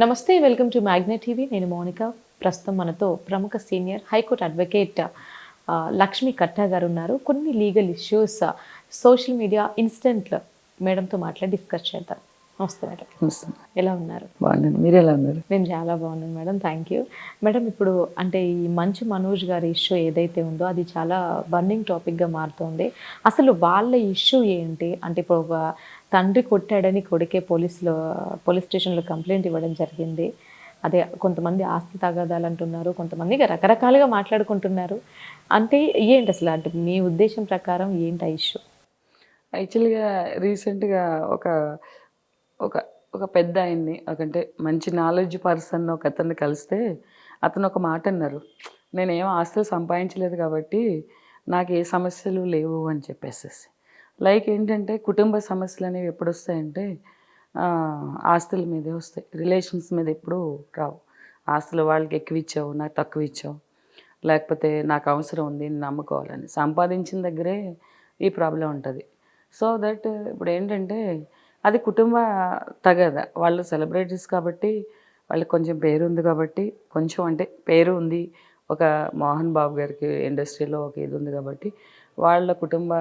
నమస్తే welcome to magnet TV. నేను మౌనిక. ప్రస్తుతం మనతో ప్రముఖ senior high court advocate Lakshmi Katta గారు ఉన్నారు. కొన్ని legal issues social media instant మేడంతో మాట్లాడి డిస్కస్ చేద్దాం. నమస్తే మేడం. నమస్తే. ఎలా ఉన్నారు? బాగున్నాను. మీరు ఎలా ఉన్నారు? నేను చాలా బాగున్నాను మేడం. థ్యాంక్ యూ మేడం ఇప్పుడు అంటే ఈ మంచు మనోజ్ గారి ఇష్యూ ఏదైతే ఉందో అది చాలా బర్నింగ్ టాపిక్గా మారుతోంది. అసలు వాళ్ళ ఇష్యూ ఏంటి? అంటే ఇప్పుడు ఒక తండ్రి కొట్టాడని కొడుకే పోలీసులో పోలీస్ స్టేషన్లో కంప్లైంట్ ఇవ్వడం జరిగింది. అదే కొంతమంది ఆస్తి తగాదాలు అంటున్నారు కొంతమంది రకరకాలుగా మాట్లాడుకుంటున్నారు. అంటే ఏంటి అసలు? అంటే మీ ఉద్దేశం ప్రకారం ఏంటి ఆ ఇష్యూ యాక్చువల్గా రీసెంట్గా ఒక ఒక ఒక పెద్ద ఆయన్ని ఒకంటే మంచి నాలెడ్జ్ పర్సన్ ఒక అతన్ని కలిస్తే అతను ఒక మాట అన్నారు. నేనేం ఆస్తులు సంపాదించలేదు కాబట్టి నాకు ఏ సమస్యలు లేవు అని చెప్పేసేసి. లైక్ ఏంటంటే కుటుంబ సమస్యలు అనేవి ఎప్పుడు వస్తాయంటే ఆస్తుల మీదే వస్తాయి. రిలేషన్స్ మీద ఎప్పుడు రావు. ఆస్తులు వాళ్ళకి ఎక్కువ ఇచ్చావు నాకు తక్కువ ఇచ్చావు. లేకపోతే నాకు అవసరం ఉంది నమ్ముకోవాలని. సంపాదించిన దగ్గరే ఈ ప్రాబ్లం ఉంటుంది. సో దట్ ఇప్పుడు ఏంటంటే అది కుటుంబ తగద. వాళ్ళు సెలబ్రిటీస్ కాబట్టి వాళ్ళకి కొంచెం పేరు ఉంది కాబట్టి కొంచెం అంటే పేరు ఉంది. ఒక మోహన్ బాబు గారికి ఇండస్ట్రీలో ఒక ఇది ఉంది కాబట్టి వాళ్ళ కుటుంబ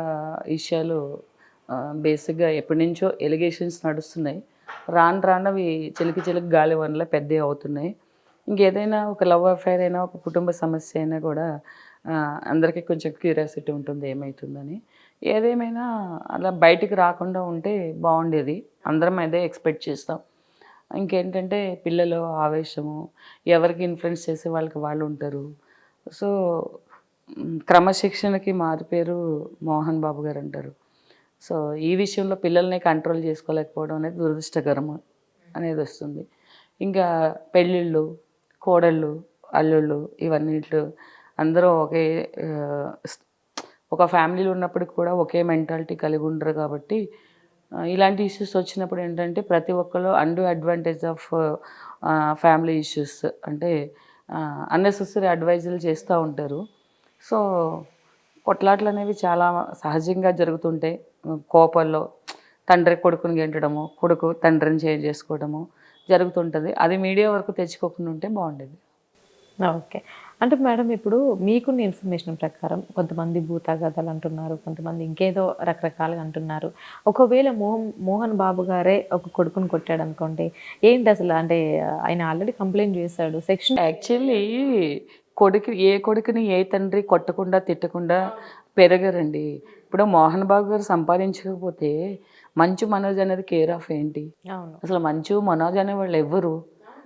విషయాలు బేసిక్గా ఎప్పటి నుంచో ఎలిగేషన్స్ నడుస్తున్నాయి. రాను రాను అవి చిలికి చిలికి గాలి వనల పెద్దవి అవుతున్నాయి. ఇంకేదైనా ఒక లవ్ అఫైర్ అయినా ఒక కుటుంబ సమస్య అయినా కూడా అందరికీ కొంచెం క్యూరియాసిటీ ఉంటుంది ఏమవుతుందని ఏదేమైనా అలా బయటికి రాకుండా ఉంటే బాగుండేది. అందరం అదే ఎక్స్పెక్ట్ చేస్తాం. ఇంకేంటంటే పిల్లలు ఆవేశము ఎవరికి ఇన్ఫ్లుయెన్స్ చేసే వాళ్ళకి వాళ్ళు ఉంటారు. సో క్రమశిక్షణకి మారు పేరు మోహన్ బాబు గారు అంటారు. సో ఈ విషయంలో పిల్లల్ని కంట్రోల్ చేసుకోలేకపోవడం అనేది దురదృష్టకరం అనేది వస్తుంది. ఇంకా పెళ్ళిళ్ళు కోడళ్ళు అల్లుళ్ళు ఇవన్నిట్లు అందరూ ఒకే స్- ఒక ఫ్యామిలీలో ఉన్నప్పటికి కూడా ఒకే మెంటాలిటీ కలిగి ఉండరు కాబట్టి ఇలాంటి ఇష్యూస్ వచ్చినప్పుడు ఏంటంటే ప్రతి ఒక్కరు undue advantage of family issues అంటే అన్నెసెసరీ అడ్వైజులు చేస్తూ ఉంటారు. సో కొట్లాట్లు అనేవి చాలా సహజంగా జరుగుతుంటాయి కోపంలో తండ్రి కొడుకుని గెంటడము కొడుకు తండ్రిని చేంజ్ చేసుకోవడము జరుగుతుంటుంది. అది మీడియా వరకు తెచ్చుకోకుండా ఉంటే బాగుండేది. ఓకే. అంటే మేడం ఇప్పుడు మీకున్న ఇన్ఫర్మేషన్ ప్రకారం కొంతమంది భూతాగాథలు అంటున్నారు కొంతమంది ఇంకేదో రకరకాలుగా అంటున్నారు. ఒకవేళ మోహన్ మోహన్ బాబు గారే ఒక కొడుకుని కొట్టాడు అనుకోండి ఏంటి అసలు? అంటే ఆయన ఆల్రెడీ కంప్లైంట్ చేశాడు సెక్షన్ యాక్చువల్లీ కొడుకు ఏ కొడుకుని ఏ తండ్రి కొట్టకుండా తిట్టకుండా పెరగరండి. ఇప్పుడు మోహన్ బాబు గారు సంపాదించకపోతే మంచు మనోజ్ అనేది కేర్ ఆఫ్ ఏంటి? అవును. అసలు మంచు మనోజ్ అనే వాళ్ళు ఎవ్వరు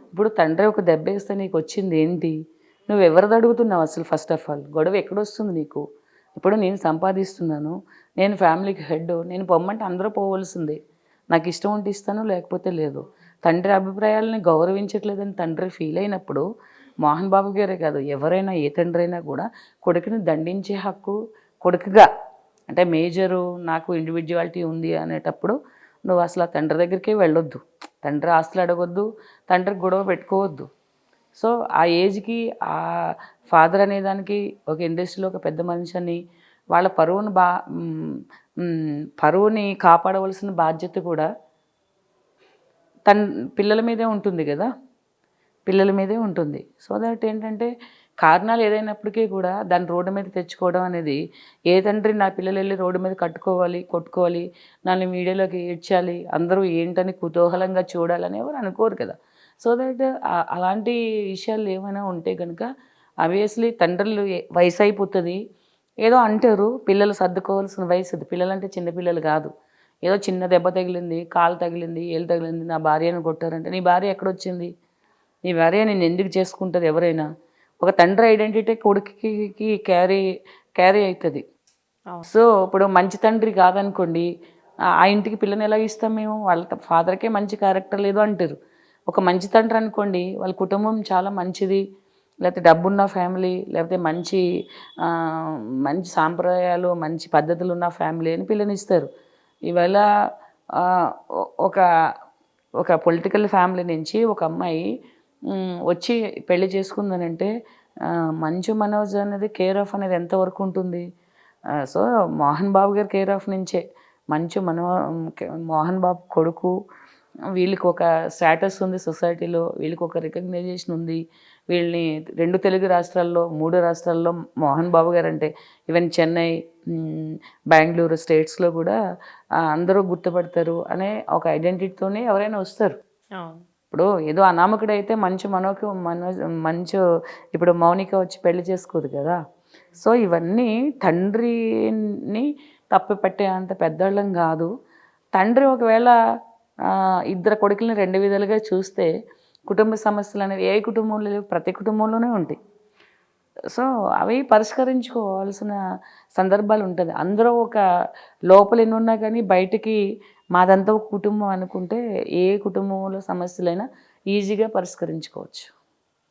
ఇప్పుడు తండ్రి ఒక దెబ్బ వేస్తే నీకు వచ్చింది ఏంటి? నువ్వు ఎవరిది అడుగుతున్నావు అసలు ఫస్ట్ ఆఫ్ ఆల్ గొడవ ఎక్కడొస్తుంది నీకు? ఇప్పుడు నేను సంపాదిస్తున్నాను నేను ఫ్యామిలీకి హెడ్ నేను పొమ్మంటే అందరూ పోవలసిందే. నాకు ఇష్టం ఉంటే ఇస్తాను లేకపోతే లేదు. తండ్రి అభిప్రాయాలని గౌరవించట్లేదని తండ్రి ఫీల్ అయినప్పుడు మోహన్ బాబు గారే కాదు ఎవరైనా ఏ తండ్రి అయినా కూడా కొడుకుని దండించే హక్కు కొడుకుగా అంటే మేజరు నాకు ఇండివిజువాలిటీ ఉంది అనేటప్పుడు నువ్వు అసలు ఆ తండ్రి దగ్గరికే వెళ్ళొద్దు. తండ్రి ఆస్తులు అడగొద్దు తండ్రికి గొడవ పెట్టుకోవద్దు. సో ఆ ఏజ్కి ఆ ఫాదర్ అనే దానికి ఒక ఇండస్ట్రీలో ఒక పెద్ద మనిషి అని వాళ్ళ పరువును బా పరువుని కాపాడవలసిన బాధ్యత కూడా తన పిల్లల మీదే ఉంటుంది కదా? పిల్లల మీదే ఉంటుంది. సో దట్ ఏంటంటే కారణాలు ఏదైనప్పటికీ కూడా దాన్ని రోడ్డు మీద తెచ్చుకోవడం అనేది ఏ తండ్రి నా పిల్లలు వెళ్ళి రోడ్డు మీద కట్టుకోవాలి కొట్టుకోవాలి నన్ను మీడియాలోకి ఏడ్చాలి అందరూ ఏంటని కుతూహలంగా చూడాలని ఎవరు అనుకోరు కదా? సో దట్ అలాంటి విషయాలు ఏమైనా ఉంటే కనుక అబియస్లీ తండ్రులు వయసు అయిపోతుంది. ఏదో అంటారు పిల్లలు సర్దుకోవాల్సిన వయసు అది. పిల్లలంటే చిన్నపిల్లలు కాదు. ఏదో చిన్న దెబ్బ తగిలింది కాలు తగిలింది ఏలు తగిలింది నా భార్యను కొట్టారంటే నీ భార్య ఎక్కడొచ్చింది? నీ భార్య నేను ఎందుకు చేసుకుంటుంది ఎవరైనా? ఒక తండ్రి ఐడెంటిటీ కొడుకుకి క్యారీ క్యారీ అవుతుంది. సో ఇప్పుడు మంచి తండ్రి కాదనుకోండి ఆ ఆ ఇంటికి పిల్లని ఎలా ఇస్తాం మేము? వాళ్ళ ఫాదర్కే మంచి క్యారెక్టర్ లేదు అంటారు. ఒక మంచి తండ్రి అనుకోండి వాళ్ళ కుటుంబం చాలా మంచిది. లేకపోతే డబ్బున్న ఫ్యామిలీ లేకపోతే మంచి మంచి సాంప్రదాయాలు మంచి పద్ధతులు ఉన్న ఫ్యామిలీ అని పిల్లనిస్తారు ఇవాళ ఒక ఒక పొలిటికల్ ఫ్యామిలీ నుంచి ఒక అమ్మాయి వచ్చి పెళ్ళి చేసుకుందనంటే మంచు మనోజ్ అనేది కేర్ ఆఫ్ అనేది ఎంతవరకు ఉంటుంది? సో మోహన్ బాబు గారి కేర్ ఆఫ్ నుంచే. మంచు మనో మోహన్ బాబు కొడుకు వీళ్ళకి ఒక స్టేటస్ ఉంది సొసైటీలో వీళ్ళకి ఒక రికగ్నైజేషన్ ఉంది. వీళ్ళని రెండు తెలుగు రాష్ట్రాల్లో మూడు రాష్ట్రాల్లో మోహన్ బాబు గారు అంటే ఈవెన్ చెన్నై బెంగళూరు స్టేట్స్లో కూడా అందరూ గుర్తుపడతారు అనే ఒక ఐడెంటిటీతోనే ఎవరైనా వస్తారు. ఇప్పుడు ఏదో అనామకుడైతే మంచి మనోకి మనో మంచు ఇప్పుడు మౌనిక వచ్చి పెళ్ళి చేసుకోదు కదా. సో ఇవన్నీ తండ్రిని తప్పు పెట్టే అంత పెద్దవాళ్ళం కాదు. తండ్రి ఒకవేళ ఇద్దరు కొడుకుల్ని రెండు విధాలుగా చూస్తే కుటుంబ సమస్యలు అనేవి ఏ కుటుంబంలో లేవు ప్రతి కుటుంబంలోనే ఉంటాయి. సో అవి పరిష్కరించుకోవాల్సిన సందర్భాలు ఉంటుంది. అందరూ ఒక లోపల ఎన్ని ఉన్నా కానీ బయటికి మాదంతా ఒక కుటుంబం అనుకుంటే ఏ కుటుంబంలో సమస్యలైనా ఈజీగా పరిష్కరించుకోవచ్చు.